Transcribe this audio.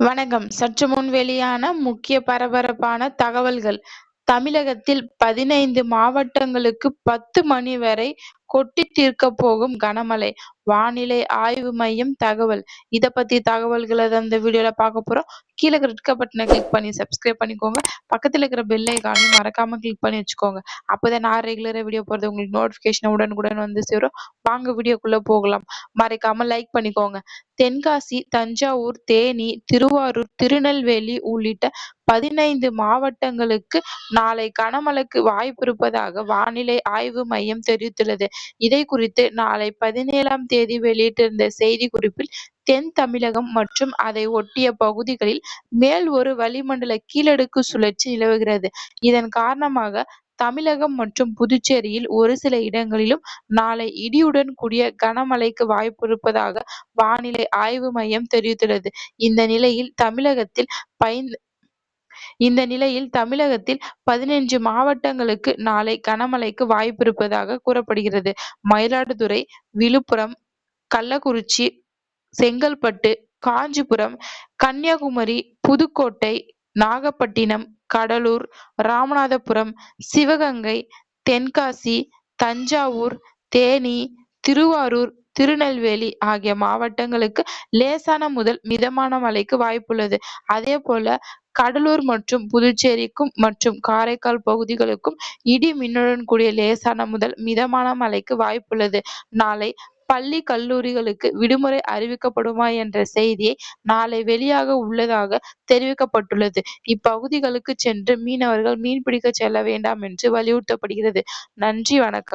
வணக்கம். சற்று முன் வெளியான முக்கிய பரபரப்பான தகவல்கள் தமிழகத்தில் பதினைந்து மாவட்டங்களுக்கு பத்து மணி வரை கொட்டி தீர்க்கப் போகும் கனமழை. வானிலை ஆய்வு மையம் தகவல். இதை பத்தி தகவல்களை தான் இந்த வீடியோல பார்க்க போறோம். கீழே இருக்கிற ரெட் பட்டனை கிளிக் பண்ணி சப்ஸ்கிரைப் பண்ணிக்கோங்க. பக்கத்துல இருக்கிற பெல் ஐகானையும் மறக்காம கிளிக் பண்ணி வச்சுக்கோங்க. அப்பதான் நான் ரெகுலரா வீடியோ போடுறது உங்களுக்கு நோட்டிபிகேஷன் உடனுக்குடன் வந்து சேரும். வாங்க வீடியோக்குள்ள போகலாம். மறைக்காம லைக் பண்ணிக்கோங்க. தென்காசி, தஞ்சாவூர், தேனி, திருவாரூர், திருநெல்வேலி உள்ளிட்ட பதினைந்து மாவட்டங்களுக்கு நாளை கனமழைக்கு வாய்ப்பிருப்பதாக வானிலை ஆய்வு மையம் தெரிவித்துள்ளது. இதை குறித்து நாளை பதினேழாம் தேதி வெளியிட்டிருந்த செய்திக்குறிப்பில் தென் தமிழகம் மற்றும் அதை ஒட்டிய பகுதிகளில் மேல் ஒரு வளிமண்டல கீழடுக்கு சுழற்சி நிலவுகிறது. இதன் காரணமாக தமிழகம் மற்றும் புதுச்சேரியில் ஒரு சில இடங்களிலும் நாளை இடியுடன் கூடிய கனமழைக்கு வாய்ப்பிருப்பதாக வானிலை ஆய்வு மையம் தெரிவித்துள்ளது. இந்த நிலையில் தமிழகத்தில் பைந்து இந்த நிலையில் தமிழகத்தில் பதினைஞ்சு மாவட்டங்களுக்கு நாளை கனமழைக்கு வாய்ப்பிருப்பதாக கூறப்படுகிறது. மயிலாடுதுறை, விழுப்புரம், கள்ளக்குறிச்சி, செங்கல்பட்டு, காஞ்சிபுரம், கன்னியாகுமரி, புதுக்கோட்டை, நாகப்பட்டினம், கடலூர், ராமநாதபுரம், சிவகங்கை, தென்காசி, தஞ்சாவூர், தேனி, திருவாரூர், திருநெல்வேலி ஆகிய மாவட்டங்களுக்கு லேசான முதல் மிதமான மழைக்கு வாய்ப்புள்ளது. அதே போல கடலூர் மற்றும் புதுச்சேரிக்கும் மற்றும் காரைக்கால் பகுதிகளுக்கும் இடி மின்னலுடன் கூடிய லேசான முதல் மிதமான மழைக்கு வாய்ப்புள்ளது. நாளை பள்ளி, கல்லூரிகளுக்கு விடுமுறை அறிவிக்கப்படுமா என்ற செய்தியை நாளை வெளியாக உள்ளதாக தெரிவிக்கப்பட்டுள்ளது. இப்பகுதிகளுக்கு சென்று மீனவர்கள் மீன்பிடிக்க செல்ல வேண்டாம் என்று வலியுறுத்தப்படுகிறது. நன்றி வணக்கம்.